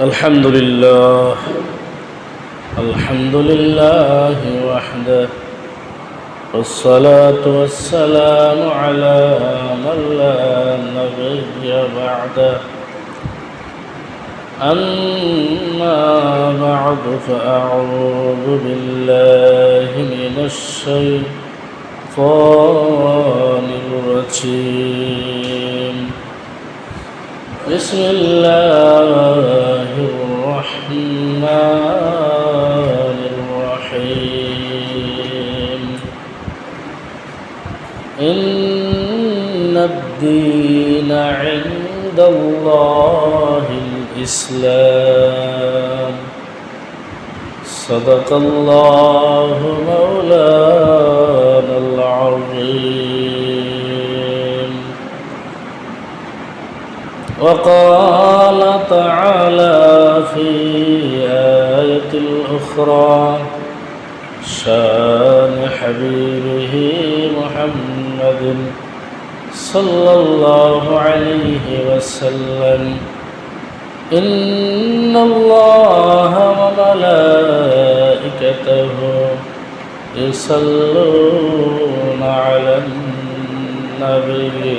الحمد لله. الحمد لله وحده. والصلاة والسلام على من لا نبي بعده. أما بعد فأعوذ بالله من الشيطان الرجيم. بسم الله الرحمن الرحيم. إن الدين عند الله الإسلام. صدق الله مولانا وقال تعالى في آية الأخرى شان حبيبه محمد صلى الله عليه وسلم. إن الله وملائكته يصلون على النبي.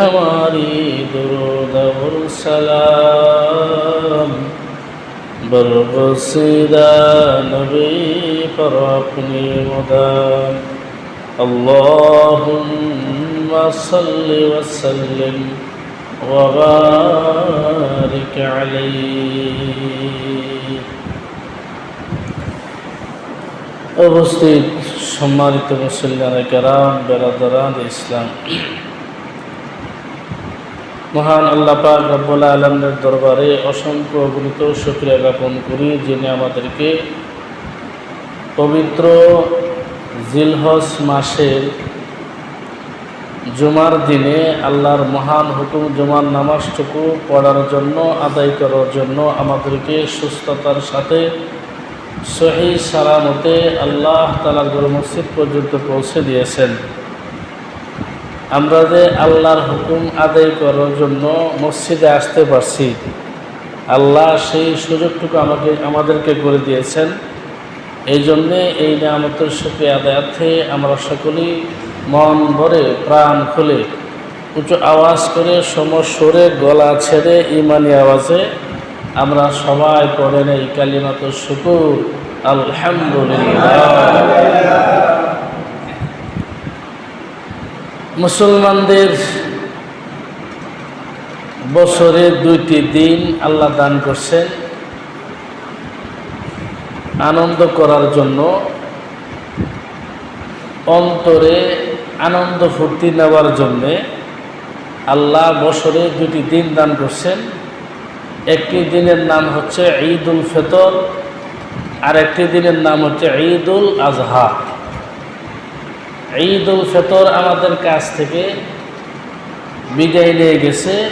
ہماری درود و سلام بربسیدہ نبی پر اپنی مدام اللہم صل وسلم وبارک علیہ উপস্থিত সম্মানিত মুসল্লান কেরাম বেড়াদারান ইসলাম মহান আল্লাহ পাক রব্বুল আলমের দরবারে অসংখ্য অগণিত শুক্রিয়া জ্ঞাপন করি, যিনি আমাদেরকে পবিত্র জিলহস মাসের জুমার দিনে আল্লাহর মহান হুকুম জুমার নামাজটুকু পড়ার জন্য, আদায় করার জন্য আমাদেরকে সুস্থতার সাথে সহি সালামতে আল্লাহ তালার গুরু মসজিদ পর্যন্ত পৌঁছে দিয়েছেন। আমরা যে আল্লাহর হুকুম আদায় করার জন্য মসজিদে আসতে পারছি, আল্লাহ সেই সুযোগটুকু আমাকে, আমাদেরকে করে দিয়েছেন। এই জন্যে এই নিয়ামতের সুখে আদায়ার্থে আমরা সকলেই মন ভরে, প্রাণ খুলে উঁচু আওয়াজ করে সমস্বরে গলা ছেড়ে ইমানি আওয়াজে আমরা সবাই পড়ে নেই কালিমাত শুকুর। আলহামদুলিল্লাহ। মুসলমানদের বছরে দুইটি দিন আল্লাহ দান করছেন আনন্দ করার জন্য। অন্তরে আনন্দ ফুর্তি নেওয়ার জন্যে আল্লাহ বছরে দুটি দিন দান করছেন। একটি দিনের নাম হচ্ছে ঈদ উল ফেতর আর একটি দিনের নাম হচ্ছে ঈদ উল আজহা। ঈদ উল ফেতর আমাদের কাছ থেকে বিদায় নিয়ে গেছে।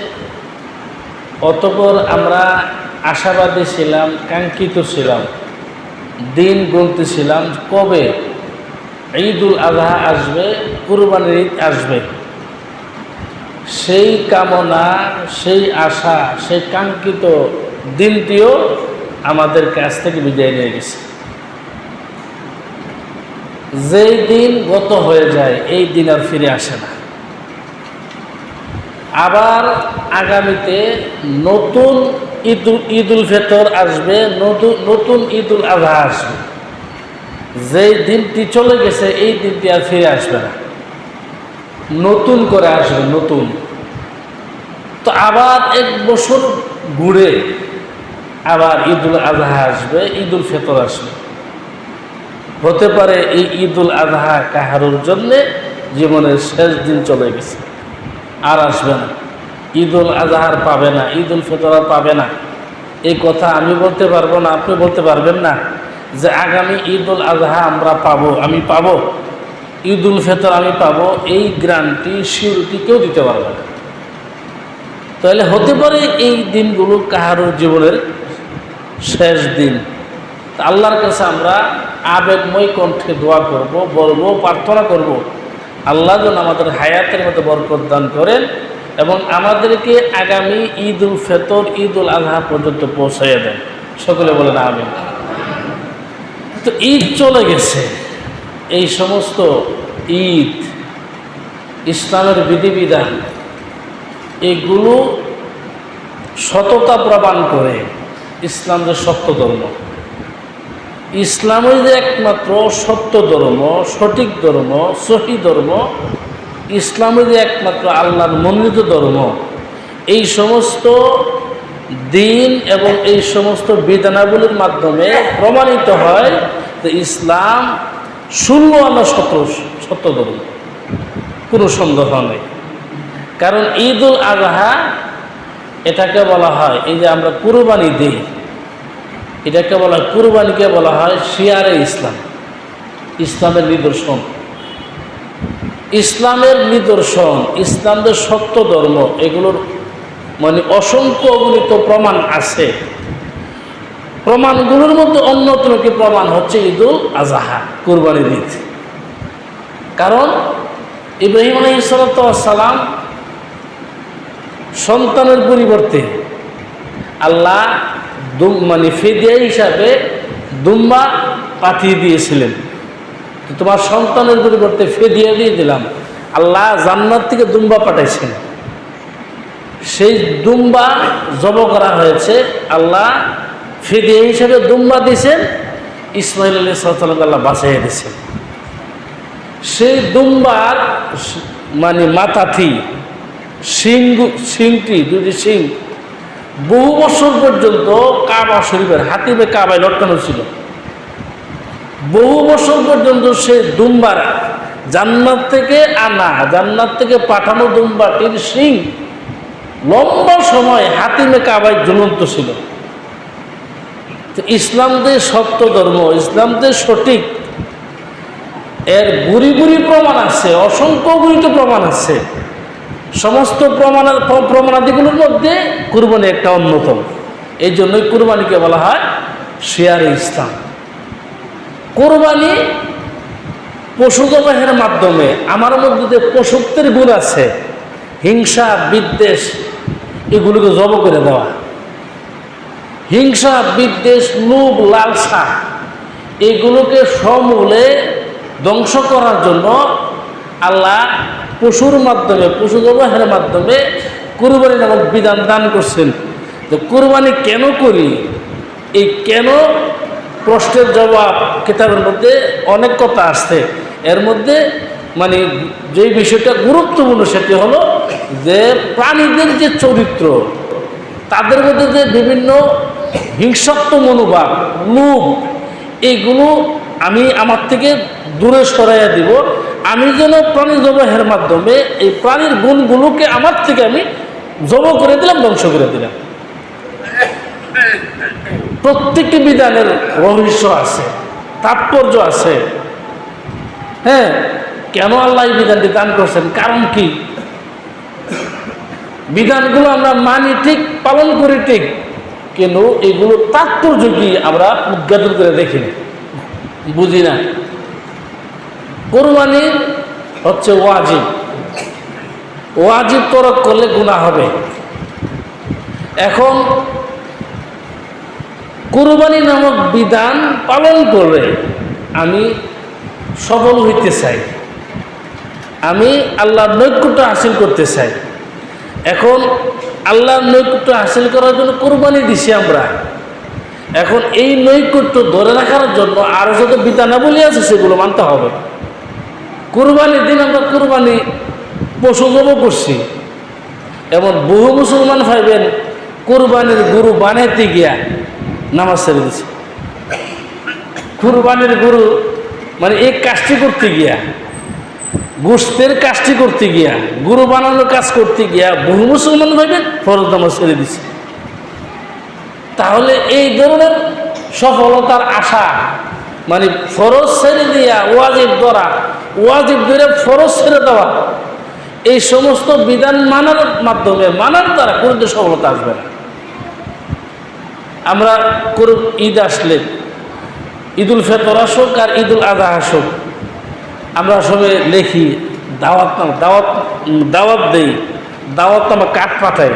অতপর আমরা আশাবাদী ছিলাম, কাঙ্ক্ষিত ছিলাম, দিন গুনতেছিলাম, কবে? ঈদ উল আজহা আসবে, কুরবানির ঈদ আসবে। সেই কামনা, সেই আশা, সেই কাঙ্ক্ষিত দিনটিও আমাদের কাছ থেকে বিদায় নিয়ে গেছে। যেই দিন গত হয়ে যায়, এই দিন আর ফিরে আসে না। আবার আগামীতে নতুন ঈদুল ঈদুল ফেতর আসবে, নতুন নতুন ঈদুল আজহা আসবে। যেই দিনটি চলে গেছে, এই দিনটি আর ফিরে আসবে না। নতুন করে আসবে, নতুন। তো আবার এক বছর ঘুরে আবার ঈদুল আজহা আসবে, ঈদুল ফেতর আসবে। হতে পারে এই ঈদুল আজহা কাহারুর জন্যে জীবনের শেষ দিন চলে গেছে। আর আসবে না। ঈদুল আজহার পাবে না, ঈদুল ফিতর আর পাবে না। এই কথা আমি বলতে পারব না, আপনি বলতে পারবেন না যে আগামী ঈদুল আজহা আমরা পাবো, আমি পাবো। ঈদুল ফিতর আমি পাবো, এই গ্রান্টি সিউরিটি কেউ দিতে পারবে না। তাহলে হতে পারে এই দিনগুলো কাহারুর জীবনের শেষ দিন। আল্লাহর কাছে আমরা আবেগময় কণ্ঠে দোয়া করব, বলব, প্রার্থনা করব। আল্লাহ যেন আমাদের হায়াতের মধ্যে বরকত দান করেন এবং আমাদেরকে আগামী ঈদ উল ফেতর ঈদ উল আজহা পর্যন্ত পৌঁছাইয়ে দেন। সকলে বলেন আমিন। তো ঈদ চলে গেছে। এই সমস্ত ঈদ, ইসলামের বিধিবিধান, এগুলো সততা প্রমাণ করে ইসলাম যে সত্য ধর্ম। ইসলামই যে একমাত্র সত্য ধর্ম, সঠিক ধর্ম, সহি ধর্ম ইসলামই যে একমাত্র আল্লাহর মনোনীত ধর্ম। এই সমস্ত দিন এবং এই সমস্ত বিধানাবলীর মাধ্যমে প্রমাণিত হয় যে ইসলাম শূন্য আনা সত্য সত্য ধর্ম। কোনো সন্দেহ নেই। কারণ ঈদ উল আজহা এটাকে বলা হয়, এই যে আমরা কুরবানি দিই। এটাকে বলা হয়, কুরবানিকে বলা হয় শিয়ারে ইসলাম। ইসলামের নিদর্শন। ইসলামের নিদর্শন, ইসলামদের সত্য ধর্ম, এগুলোর মানে অসংখ্য অগণিত প্রমাণ আছে। প্রমাণগুলোর মধ্যে অন্যতম কি প্রমাণ হচ্ছে ঈদুল আজাহা, কুরবানির ঈদ। কারণ ইব্রাহিম আলহিসাল্লাম সন্তানের পরিবর্তে আল্লাহ দুম মানে ফেদিয়া হিসাবে দুম্বা পাঠিয়ে দিয়েছিলেন। তোমার সন্তানের পরিবর্তে ফেদিয়া দিয়ে দিলাম। আল্লাহ জান্নাত থেকে দুম্বা পাঠাইছেন। সেই দুম্বা জব করা হয়েছে। আল্লাহ ফেদিয়া হিসাবে দুম্বা দিয়েছেন। ইসমাইল আলী আল্লাহ বাঁচাইয়া দিয়েছেন। সেই দুম্বার মানে মাথাটি শিং, শিংটি দুটি শিং বহু বছর পর্যন্ত কাবা শরীফের হাতিমে কাবায় লটকানো ছিল। বহু বছর পর্যন্ত সে দুম্বার জান্নাত থেকে আনা, জান্নাত থেকে পাঠানো দুম্বাটির শিং লম্বা সময় হাতিমে কাবায় জ্বলন্ত ছিল। তো ইসলামদের সত্য ধর্ম ইসলামদের সঠিক, এর বুড়ি বুড়ি প্রমাণ আছে, অসংখ্য গুণিত প্রমাণ আছে। সমস্ত প্রমাণের প্রমাণাদিগুলোর মধ্যে কুরবানি একটা অন্যতম। এই জন্যই কুরবানিকে বলা হয় শেয়ারে ইসলাম। কোরবানি পশু মাধ্যমে, আমার মধ্যে যে পশুত্বের গুণ আছে, হিংসা, বিদ্বেষ, এগুলোকে জব করে দেওয়া। হিংসা, বিদ্বেষ, লোভ, লালসা, এগুলোকে সমূলে ধ্বংস করার জন্য আল্লাহ পশুর মাধ্যমে, পশু জবাহের মাধ্যমে কুরবানি নামক বিধান দান করছেন। তো কুরবানি কেন করি? এই কেন? প্রশ্নের জবাব কিতাবের মধ্যে অনেক কথা আসছে। এর মধ্যে মানে যে বিষয়টা গুরুত্বপূর্ণ সেটি হলো যে প্রাণীদের যে চরিত্র, তাদের মধ্যে যে বিভিন্ন হিংসাত্ম মনোভাব, লোভ এইগুলো আমি আমার থেকে দূরে সরাইয়া দিব। আমি যেন প্রাণী জবাহের মাধ্যমে এই প্রাণীর গুণগুলোকে আমার থেকে আমি জব করে দিলাম, ধ্বংস করে দিলাম। প্রত্যেকটি বিধানের রহস্য আছে, তাৎপর্য আছে। হ্যাঁ কেন আল্লাহ এই বিধানটি দান করছেন? কারণ কি? বিধানগুলো আমরা মানি ঠিক, পালন করি ঠিক, কিন্তু এগুলো তাৎপর্য কি আমরা উদ্ঘাটন করে দেখিনি বুঝি না? কোরবানি হচ্ছে ওয়াজিব। ওয়াজিব তরক করলে গুণা হবে। এখন কুরবানি নামক বিধান পালন করে আমি সফল হইতে চাই। আমি আল্লাহর নৈকট্য হাসিল করতে চাই। এখন আল্লাহর নৈকট্য হাসিল করার জন্য কোরবানি দিছি আমরা। এখন এই নৈকট্য ধরে রাখার জন্য আরও যত বিধানাবলী আছে সেগুলো মানতে হবে। কোরবানির দিন আমরা কোরবানি পশু জব করছি এমন বহু মুসলমান ভাইবেন কোরবানির গুরু বানাইতে গিয়া নামাজ ছেড়ে দিছে। কুরবানির গুরু মানে এই কাজটি করতে গিয়া গোষ্ঠের কাজটি করতে গিয়া, গুরু বানানোর কাজ করতে গিয়া বহু মুসলমান ভাইবেন ফরজ নামাজ ছেড়ে দিছে। তাহলে এই ধরনের সফলতার আশা মানে ফরজ ছেড়ে দিয়া ওয়াজিব ধরা ওয়াজিব ধরে ফরজ ছেড়ে দেওয়া। এই সমস্ত বিধান মানার মাধ্যমে, মানার দ্বারা কোনো সফলতা আসবে না। আমরা কোন ঈদ আসলে, ঈদুল ফেতর আসুক আর ঈদুল আজহা আসুক, আমরা সবে লেখি, দাওয়াত দাওয়াত দাওয়াত দেই, দাওয়াত নামা কাঠ পাঠাই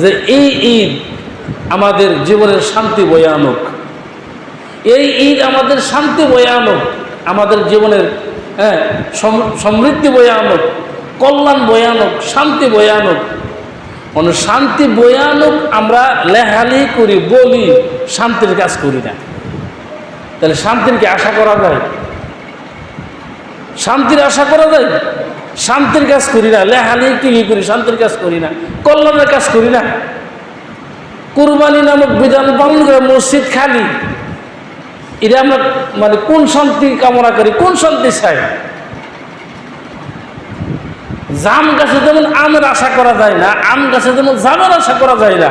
যে এই ঈদ আমাদের জীবনের শান্তি বয়ে আনুক। এই ঈদ আমাদের শান্তি বয়ে আনুক, আমাদের জীবনের হ্যাঁ সমৃদ্ধি বয়ে আনুক, কল্যাণ বয়ে আনুক, শান্তি বয়ে আনুক। মানে শান্তি বয়ে আনুক, আমরা লেহালি করি, বলি, শান্তির কাজ করি না। তাহলে শান্তির কি আশা করা যায়? শান্তির আশা করা যায়? শান্তির কাজ করি না, লেহালি কি করি, শান্তির কাজ করি না, কল্যাণের কাজ করি না। কুরবানি নামক বিধান পালন করে মসজিদ খালি। এটা আমরা মানে কোন শান্তি কামনা করি, কোন শান্তি চাই? জাম গাছে যেমন আমের আশা করা যায় না, আম গাছে যেমন জামের আশা করা যায় না,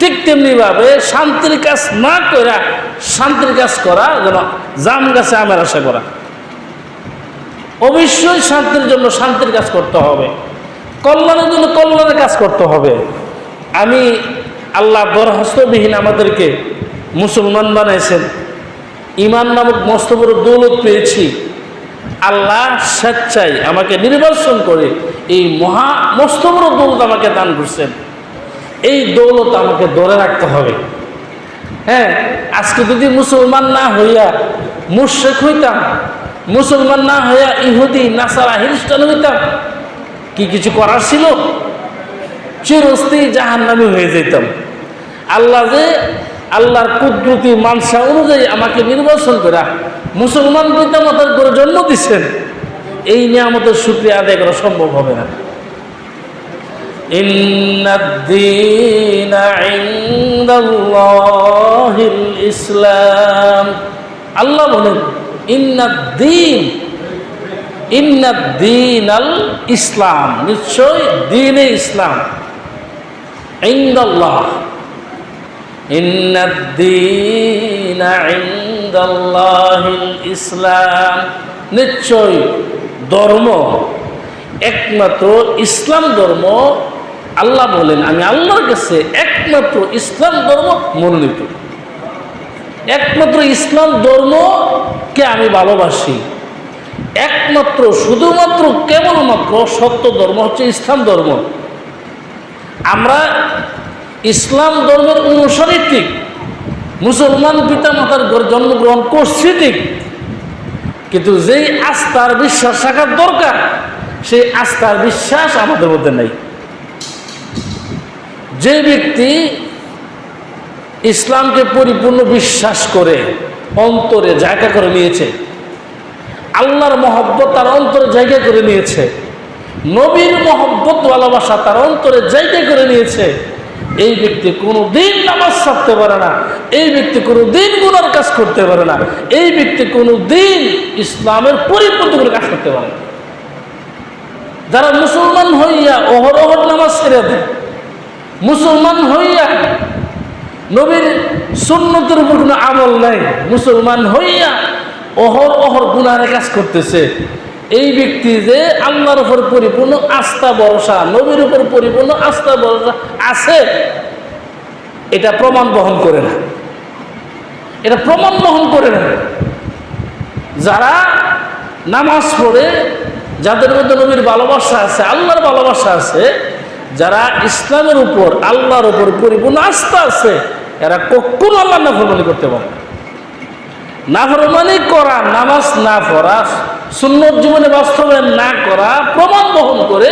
ঠিক তেমনি ভাবে শান্তির কাজ না করা শান্তির কাজ করা যেন জাম গাছে আমের আশা করা। অবশ্যই শান্তির জন্য শান্তির কাজ করতে হবে। কল্যাণের জন্য কল্যাণের কাজ করতে হবে। আমি আল্লাহ বরহস্তবিহীন আমাদেরকে মুসলমান বানাইছেন। ইমান নামক মস্ত বড় দৌলত পেয়েছি। আল্লাহ স্বেচ্ছায় আমাকে নির্বাচন করে এই মহা মস্ত বড় দৌলত আমাকে দান করছেন। এই দৌলত আমাকে ধরে রাখতে হবে। হ্যাঁ আজকে যদি মুসলমান না হইয়া মুর্শেক হইতাম, মুসলমান না হইয়া ইহুদি, নাসারা, খ্রিস্টান হইতাম, কি কিছু করার ছিল? চিরস্থায়ী জাহান নামে হয়ে যেতাম আল্লাহ যে আল্লাহর কুদ্রতি মানসা অনুযায়ী আমাকে নির্বাচন করা। মুসলমান পিতামাতার করে জন্ম দিচ্ছেন এই নিয়ামতের সুক্রিয়া আদায় করা সম্ভব হবে না। ইসলাম। আল্লাহ বলেন, ইন্নাদ্দিন ইন্নাদ্দিন আল ইসলাম। নিশ্চয় দিনে ইসলাম। ইন্দাল্লাহ। ইন্নাদ্দিন ইন্দাল্লাহিল ইসলাম। নিশ্চয় ধর্ম, একমাত্র ইসলাম ধর্ম, আল্লাহ বলেন, আমি আল্লাহর কাছে একমাত্র ইসলাম ধর্ম মনোনীত। একমাত্র ইসলাম ধর্মকে আমি ভালোবাসি। একমাত্র, শুধুমাত্র, কেবলমাত্র সত্য ধর্ম হচ্ছে ইসলাম ধর্ম। আমরা ইসলাম ধর্মের অনুসারী ঠিক মুসলমান পিতা মাতার জন্মগ্রহণ করছি ঠিক। কিন্তু যেই আস্থার বিশ্বাস রাখার দরকার, সেই আস্থার বিশ্বাস আমাদের মধ্যে নেই। যে ব্যক্তি ইসলামকে পরিপূর্ণ বিশ্বাস করে, অন্তরে জায়গা করে নিয়েছে, আল্লাহর মহব্বত তার অন্তরে জায়গা করে নিয়েছে, নবীর মহব্বত ভালোবাসা তার অন্তরে জায়গা করে নিয়েছে এই ব্যক্তি কোনো দিন নামাজ ছাড়তে পারে না, এই ব্যক্তি কোনো দিন গুনার কাজ করতে পারে না, এই ব্যক্তি কোনো দিন ইসলামের পরিপূর্ণ কাজ করতে পারে না। যারা মুসলমান হইয়া অহরহর নামাজ ছেড়ে দেয়, মুসলমান হইয়া নবীর সুন্নতের উপর কোনো আমল নাই, মুসলমান হইয়া অহর অহর গুনারে কাজ করতেছে এই ব্যক্তি যে আল্লাহর উপর পরিপূর্ণ আস্থা, ভরসা, নবীর উপর পরিপূর্ণ আস্থা, ভরসা আছে, এটা প্রমাণ বহন করে না এটা প্রমাণ বহন করে না যারা নামাজ পড়ে, যাদের মধ্যে নবীর ভালোবাসা আছে, আল্লাহর ভালোবাসা আছে, যারা ইসলামের উপর, আল্লাহর উপর পরিপূর্ণ আস্থা আছে, এরা কখনো আল্লাহ নাফরমানি করতে পারে। নাফরমানি করা, নামাজ না পড়া, সুন্নত জীবনে বাস্তবায়ন না করা, প্রমাণ বহন করে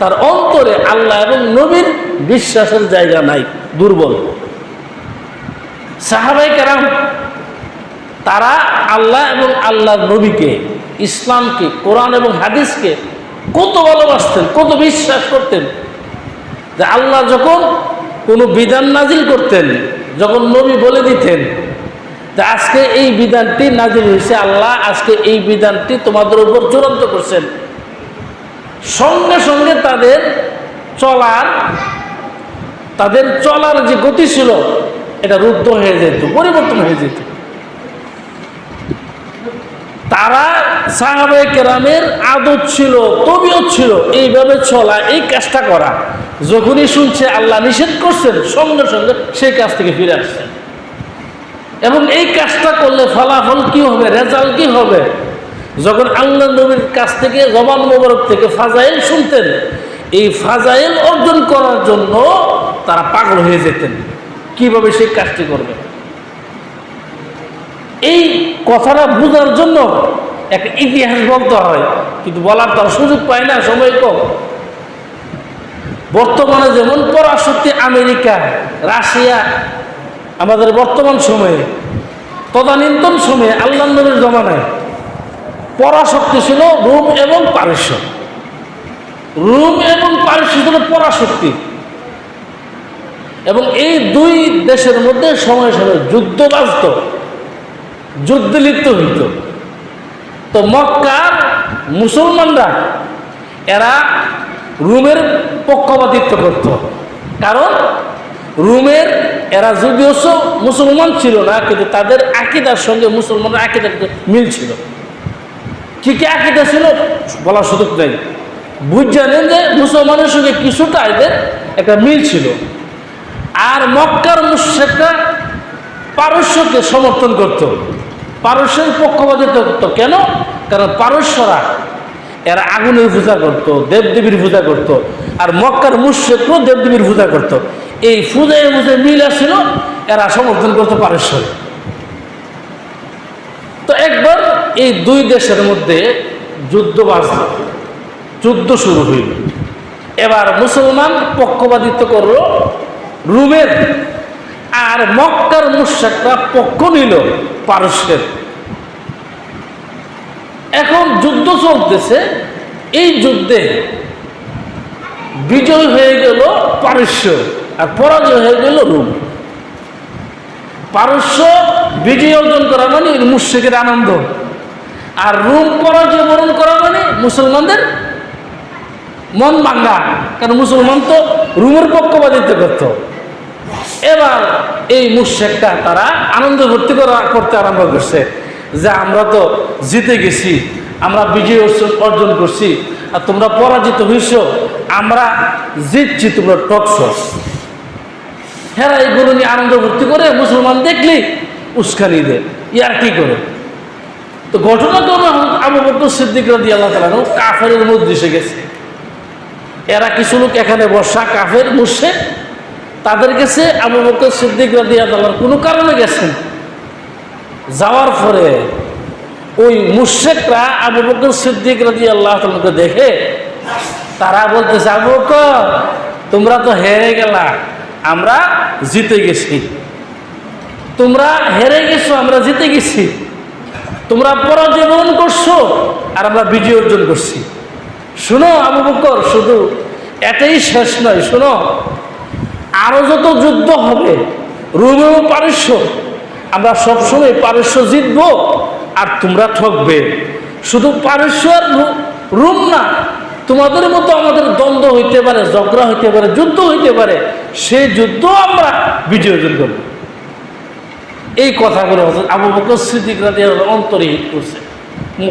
তার অন্তরে আল্লাহ এবং নবীর বিশ্বাসের জায়গা নাই, দুর্বল। সাহাবাই কেরাম, তারা আল্লাহ এবং আল্লাহর নবীকে, ইসলামকে, কোরআন এবং হাদিসকে কত ভালোবাসতেন, কত বিশ্বাস করতেন, যে আল্লাহ যখন কোনো বিধান নাজিল করতেন, যখন নবী বলে দিতেন যে আজকে এই বিধানটি নাজিল হয়েছে, আল্লাহ আজকে এই বিধানটি তোমাদের উপর চূড়ান্ত করছেন। সঙ্গে সঙ্গে তাদের চলার তাদের চলার যে গতি ছিল, এটা রুদ্ধ হয়ে যেত, পরিবর্তন হয়ে যেত। তারা সাহাবে কেরামের আদত ছিল, তবিয়ত ছিল, এইভাবে চলা, এই কাজটা করা। যখনই শুনছে আল্লাহ নিষেধ করছেন, সঙ্গে সঙ্গে সেই কাজ থেকে ফিরে আসছেন। এবং এই কাজটা করলে ফলাফল কি হবে, রেজাল্ট কি হবে? যখন আল্লাহ নবীর কাছ থেকে, জবান মোবারক থেকে ফাজাইল শুনতেন, এই ফাজাইল অর্জন করার জন্য তারা পাগল হয়ে যেতেন। কীভাবে সেই কাজটি করবে? এই কথাটা বোঝার জন্য একটা ইতিহাস বলতে হয়, কিন্তু বলার তার সুযোগ পায় না, সময় কম। বর্তমানে যেমন পরাশক্তি আমেরিকা, রাশিয়া আমাদের বর্তমান সময়ে, তদানীন্তন সময়ে আল্লাহ নবীর জমানায় পরাশক্তি ছিল রোম এবং পারস্য। রোম এবং পারস্য ছিল পরাশক্তি। এবং এই দুই দেশের মধ্যে সময় সময় যুদ্ধ বাজত, যুদ্ধে লিপ্ত হইত। তো মক্কার মুসলমানরা, এরা রুমের পক্ষপাতিত্ব করত। কারণ রুমের এরা যদিও মুসলমান ছিল না, কিন্তু তাদের আকিদার সঙ্গে মুসলমানের আকিদার মিল ছিল। কি কি আকিদা ছিল বলার সুযোগ নেই। বুঝ যে মুসলমানের সঙ্গে কিছুটা এদের একটা মিল ছিল। আর মক্কার মুশেকরা পারস্যকে সমর্থন করত। পারস্যের পক্ষপাতিত্ব করতো। কেন? কারণ পারস্যরা, এরা আগুনের পূজা করত, দেবদেবীর পূজা করত। আর মক্কার মুশেকও দেবদেবীর পূজা করত। এই পূজায় বুঝে মিল আসছিল এরা সমর্থন করতো পারস্য তো একবার এই দুই দেশের মধ্যে যুদ্ধ বাজল, যুদ্ধ শুরু হইল। এবার মুসলমান পক্ষপাতিত্ব করল, রুমের আর মক্কার মুশাকরা পক্ষ নিল পারস্যের। এখন যুদ্ধ চলতেছে, এই যুদ্ধে বিজয় হয়ে গেল পারস্য। আর পরাজয় হয়ে গেল রুম। পারস্য বিজয় অর্জন করা মানে মুর্শিকের আনন্দ। আর রুম পরাজয় বরণ করা মানে মুসলমানদের মন ভাঙ্গা কারণ মুসলমান তো রুমের পক্ষপাতিত্ব করত। এবার এই মুর্শেকটা তারা আনন্দ ভর্তি করা করতে আরম্ভ করছে যে আমরা তো জিতে গেছি, আমরা বিজয় অর্জন করছি, আর তোমরা পরাজিত হইছ আমরা জিতছি, তোমরা টকছ হ্যাঁ এইগুলো নিয়ে আনন্দ ভর্তি করে মুসলমান দেখলি উস্কানি দে। ইয়ার কি করে? তো ঘটনাক্রমে আবু বকর সিদ্দিক রাদি আল্লাহ তালানো কাফের মধ্যে গেছে। এরা কিছু লোক এখানে বসা কাফের মুসে তাদের কাছে আবু বকর সিদ্দিক রাদি আল্লাহর কোনো কারণে গেছেন। যাওয়ার পরে ওই মুর্শেকরা আবু বকর সিদ্দিক রাজি আল্লাহ তালকে দেখে তারা বলতেছে, আবু বকর, তোমরা তো হেরে গেলা। আমরা জিতে গেছি। তোমরা হেরে গেছো, আমরা জিতে গেছি। তোমরা পরাজয় বরণ করছ আর আমরা বিজয় অর্জন করছি। শুনো আবু বকর, শুধু এটাই শেষ নয়, শুনো। আরও যত যুদ্ধ হবে, রুমেও পারস্য। আমরা সবসময় পারস্য জিতব আর তোমরা ঠকবে। শুধু পারস্য আর রুম না তোমাদের মতো আমাদের দ্বন্দ্ব হইতে পারে, ঝগড়া হইতে পারে, যুদ্ধ হইতে পারে সেই যুদ্ধ আমরা বিজয় অর্জন করব। এই কথাগুলো আবু বকর রাজি অন্তরে হিট করছে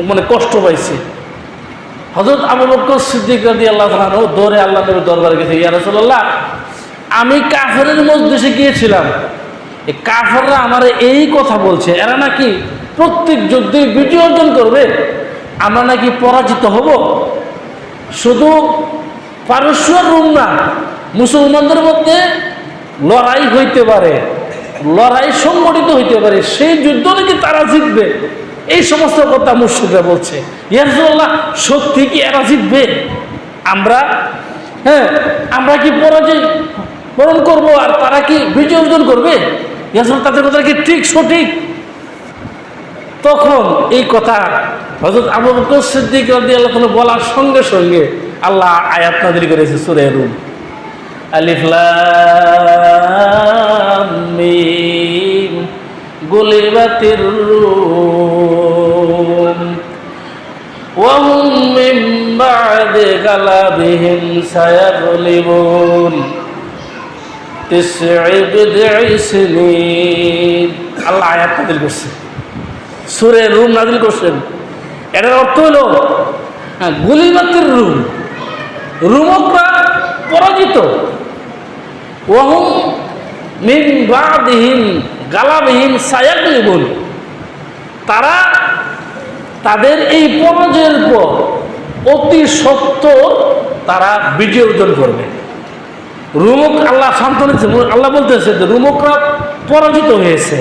মানে কষ্ট পাইছে। হজরত আবু বকর সিদ্দিক রাজি আল্লাহ তালানো দৌড়ে আল্লাহ নবীর দরবারে গেছে, ইয়া রাসূলুল্লাহ, আমি কাফের মজলিসে গিয়েছিলাম। এই কাফেররা আমার এই কথা বলছে, এরা নাকি প্রত্যেক যুদ্ধে বিজয় অর্জন করবে? আমরা নাকি পরাজিত হব? শুধু পারস্য রুম না, মুসলমানদের মধ্যে লড়াই হইতে পারে, লড়াই সংগঠিত হইতে পারে, সেই যুদ্ধ নাকি তারা জিতবে? এই সমস্ত কথা মুর্শিদরা বলছে। ইয়ারজুল্লাহ সত্যি কি এরা জিতবে? আমরা হ্যাঁ আমরা কি পরাজয় বরণ করব আর তারা কি বিজয় অর্জন করবে? ইয়ারজুল্লাহ তাদের কথা কি ঠিক সঠিক? তখন এই কথা হজরত আবু বকর সিদ্দিক রাদিয়াল্লাহু তাআলা বলার সঙ্গে সঙ্গে আল্লাহ আয়াত নাযিল করেছে সূরা রুম আলিফ লাম মিম গুলিবাতির রুম وهم من بعد غلبهم سيغلبون تسع بضع سنين আল্লাহ আয়াত নাযিল করছে সুরে রুম নাজিল করছেন। এটার অর্থ হল হ্যাঁ গুলিবাতের রুম রুমকরা পরাজিত। ওহম মিন গালাবিহীন সায়াকলিবুন তারা তাদের এই পরাজয়ের পর অতি সত্য তারা বিজয় অর্জন করবে। রুমক আল্লাহ সান্ত্বনা আল্লাহ বলতেছে যে রুমকরা পরাজিত হয়েছে।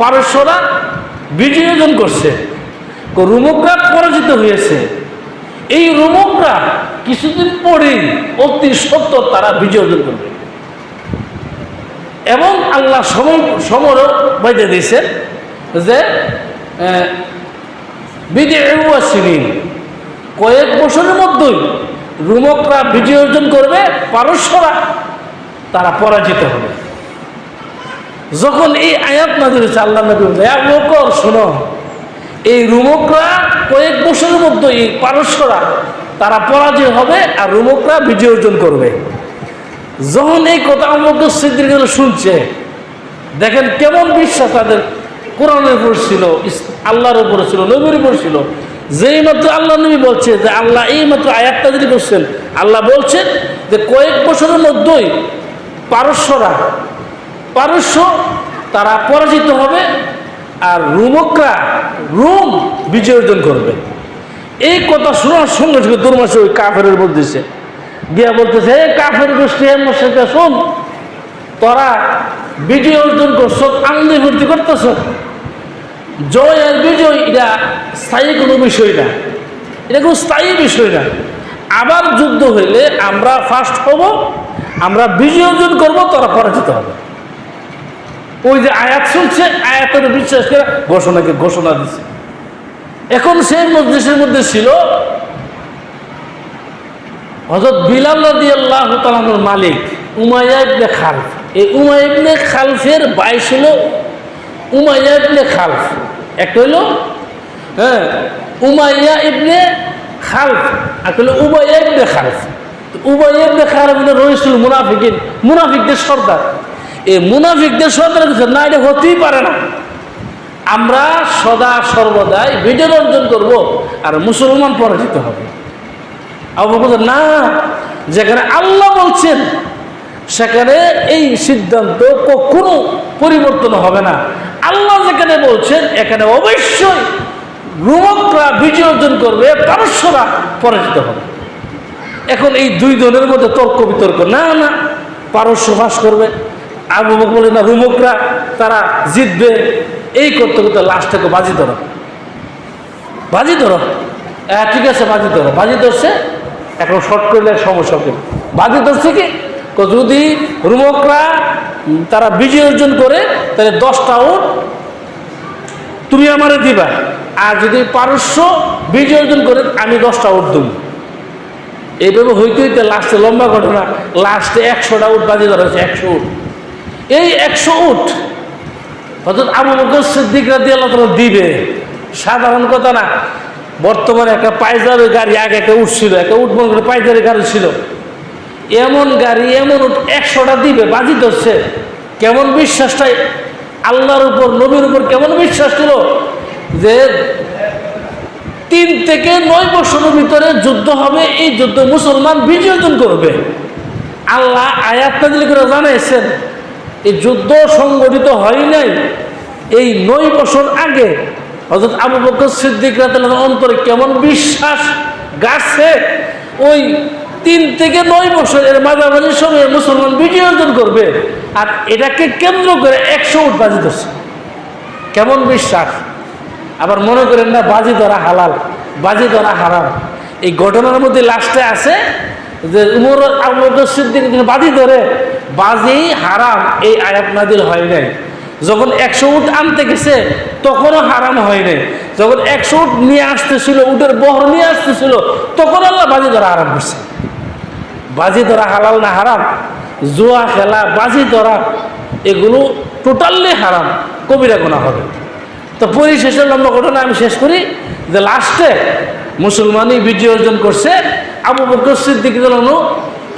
পারস্যরা বিজয় অর্জন করছে রুমকরা পরাজিত হয়েছে। এই রুমকরা কিছুদিন পরেই অতি সত্য তারা বিজয় অর্জন করবে। এবং আল্লাহ সমরও বাইতে দিয়েছেন যে বিদিন কয়েক বছরের মধ্যেই রুমকরা বিজয় অর্জন করবে, পারস্যরা তারা পরাজিত হবে। যখন এই আয়াত নাজির হচ্ছে আল্লাহ নবী বলছে, "এ আবু বকর শোনো এই রুমকরা কয়েক বছরের মধ্যে এই পারস্যরা তারা পরাজয় হবে আর রুমকরা বিজয় অর্জন করবে। যখন এই কথা আমাকে সিদ্দিক শুনছে দেখেন কেমন বিশ্বাস তাদের কোরআনের উপর ছিল আল্লাহর উপরে ছিল নবীর উপর ছিল। যেই মাত্র আল্লাহ নবী বলছে যে আল্লাহ এই মাত্র আয়াতটা যদি করছেন আল্লাহ বলছেন যে কয়েক বছরের মধ্যেই পারস্যরা পারস্য, তারা পরাজিত হবে আর রুমকরা রুম বিজয় অর্জন করবে। এই কথা শোনার সঙ্গে সঙ্গে দুর্মাসে ওই কাফের বলতেছে গিয়া বলতেছে হে কাফের গোষ্ঠী হে মোর্শেদা শোন, তোরা বিজয় অর্জন করছ, আনন্দ ভর্তি করতেছ। জয় আর বিজয়, এটা স্থায়ী কোনো বিষয় না। এটা কোনো স্থায়ী বিষয় না। আবার যুদ্ধ হইলে আমরা ফার্স্ট হব, আমরা বিজয় অর্জন করব, তোরা পরাজিত হবে। ওই যে আয়াত শুনছে, আয়াতের বিশ্বাস করে ঘোষণাকে ঘোষণা দিচ্ছে এখন সেই মজলিসের মধ্যে ছিল হজরত Bilal Malik Umayya ibn Khalaf. এই উমাইয়া ইবনে খালফের বাইশ হলো উমাইয়া ইবনে খালফ। একটা হইল হ্যাঁ উমাইয়া ইবনে খালফ, আর হলো Umayyah ibn Khalaf. Umayyah ibn Khalaf Raisul মুনাফিকিন, মুনাফিকদের সর্দার। এই মুনাফিকদের সর্দার কিছু না, এটা হতেই পারে না। আমরা সদা সর্বদাই বিজয় অর্জন করব আর মুসলমান পরাজিত হবে। না, যেখানে আল্লাহ বলছেন, সেখানে এই সিদ্ধান্ত কখনো পরিবর্তন হবে না। আল্লাহ যেখানে বলছেন, এখানে অবশ্যই রুমকরা বিজয় অর্জন করবে পারস্যরা পরাজিত হবে। এখন এই দুই দলের মধ্যে তর্ক বিতর্ক, না না, পারস্য বাস করবে। আবু বকর বলে না, রুমকরা, তারা জিতবে। এই করতে করতে লাস্টটাকে বাজি ধরো। বাজি ধরো। হ্যাঁ ঠিক আছে, বাজি ধরো। বাজি ধরছে, এখন শর্ট করলে সমস্যা হবে বাজি ধরছে কি? যদি রুমকরা তারা বিজয় অর্জন করে, তাহলে দশটা উট তুমি আমারে দিবা। আর যদি পারস্য বিজয় অর্জন করে, আমি দশটা উট দেব। এইভাবে হইতে হইতে লাস্টে লম্বা ঘটনা। লাস্টে একশোটা উট বাজি ধরা হয়েছে, একশো উট এই একশো উট অর্থাৎ আবু বকর সিদ্দিক আল্লাহ তাআলা দিবে। সাধারণ কথা না। বর্তমানে একটা পাইজারি গাড়ি আগে একটা উঠ ছিল, একটা উঠ মনে করে পাইজারি গাড়ি ছিল। এমন গাড়ি, এমন উঠ একশোটা দিবে, বাজি ধরছে। কেমন বিশ্বাসটাই আল্লাহর উপর, নবীর উপর কেমন বিশ্বাস ছিল? যে তিন থেকে নয় বছরের ভিতরে যুদ্ধ হবে, এই যুদ্ধ মুসলমান বিজয় করবে। আল্লাহ আয়াত নাজিল করে জানাইছেন এই যুদ্ধ সংগঠিত হয় নাই। এই নয় বছর আগে হজরত আবু বকর সিদ্দিক অন্তরে কেমন বিশ্বাস গাছে, ওই তিন থেকে নয় বছর এর মাঝামাঝি সময়ে মুসলমান বিজয় অর্জন করবে আর এটাকে কেন্দ্র করে একশো উঠ বাজি ধরছে। কেমন বিশ্বাস? আবার মনে করেন না, বাজি ধরা হালাল, বাজি ধরা হারাম। এই ঘটনার মধ্যে লাস্টে আছে যে উমর আবু বকর সিদ্দিক যখন বাজি ধরে, বাজি হারাম, এই আয়াত নাদিল হয় নাই। যখন একশো উট আনতে গেছে, তখনও হারাম হয় নাই। যখন একশো উট নিয়ে আসতেছিল, উটের বহর নিয়ে আসতেছিল, তখন আল্লাহ বাজি ধরা হারাম করছে। বাজি ধরা হালাল না হারাম? জুয়া খেলা, বাজি ধরা, এগুলো টোটালি হারাম। কবিরা গোনা হবে। তো পরিশেষে লম্বা ঘটনা আমি শেষ করি যে লাস্টে মুসলমানই বিজয় অর্জন করছে। আবু বকর সিদ্দিক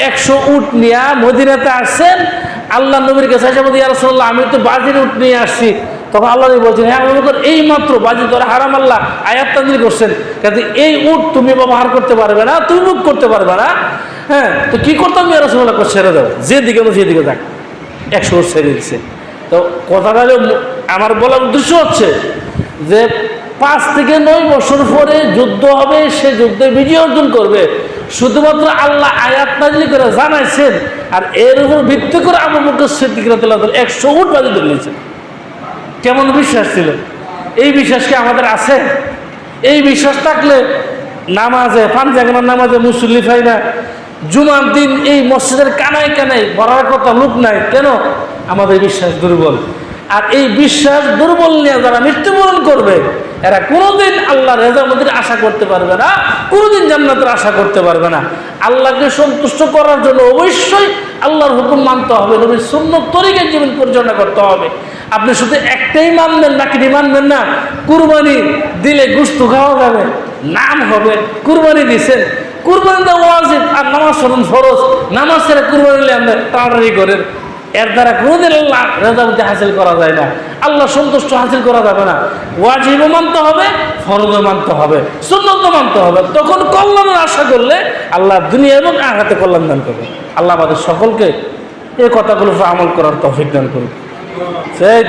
একশো উট নিয়ে মদিনাতে আসছেন। আল্লাহ নবীর কাছে আমি তো বাজির উট নিয়ে আসছি। তখন আল্লাহ বলছেন হ্যাঁ আবু বকর, এই মাত্র বাজি ধরা হারাম আল্লাহ, আয়াত করছেন। কাজে এই উট তুমি ব্যবহার করতে পারবে না, তুমি মুখ করতে পারবে না। হ্যাঁ তো কি করতাম ইয়ারসল্লাহ ছেড়ে দাও। যেদিকে সেদিকে যাক। একশো উট ছেড়ে দিচ্ছে তো কথাটা আমার বলার উদ্দেশ্য হচ্ছে যে পাঁচ থেকে নয় বছর পরে যুদ্ধ হবে, সে যুদ্ধে বিজয় অর্জন করবে। শুধুমাত্র আল্লাহ আয়াত নাজিল করে জানাইছেন, আর এর উপর ভিত্তি করে আমার রাদিয়াল্লাহু আনহু একশো উট বাজি ধরিয়েছেন কেমন বিশ্বাস ছিল? এই বিশ্বাস কি আমাদের আছে? এই বিশ্বাস থাকলে নামাজে ফান পাঞ্জাগানার নামাজে মুসল্লি পাই না। জুমার দিন এই মসজিদের কানায় কানায় বলার কথা লোক নাই। কেন? আমাদের বিশ্বাস দুর্বল। আর এই বিশ্বাস দুর্বল নিয়ে যারা মৃত্যুবরণ করবে, এরা কোনোদিন আল্লাহ রেজার মধ্যে আশা করতে পারবে না, কোনোদিন জান্নাতের আশা করতে পারবে না। আল্লাহকে সন্তুষ্ট করার জন্য অবশ্যই আল্লাহর হুকুম মানতে হবে, নবীর শূন্য তরিকে জীবন পরিচালনা করতে হবে। আপনি শুধু একটাই মানবেন নাকি মানবেন না, কুরবানি দিলে গুস্তু খাওয়া যাবে, নাম হবে কুরবানি দিছেন। কুরবানি দেওয়া আর নামাজ স্মরণ ফরজ, নামাজ ছেড়ে কুরবানি নিলে আমরা তাড়াতাড়ি করেন। এর দ্বারা কোনোদিন আল্লাহ রেজামতি হাসিল করা যায় না। আল্লাহ সন্তুষ্ট হাসিল করা যাবে না। ওয়াজিবও মানতে হবে, ফরজও মানতে হবে সুন্নত মানতে হবে। তখন কল্যাণের আশা করলে আল্লাহ দুনিয়া এবং আঘাতে কল্যাণ দান করবে। আল্লাহ আমাদের সকলকে এই কথাগুলো আমল করার তফিক দান করুন সেই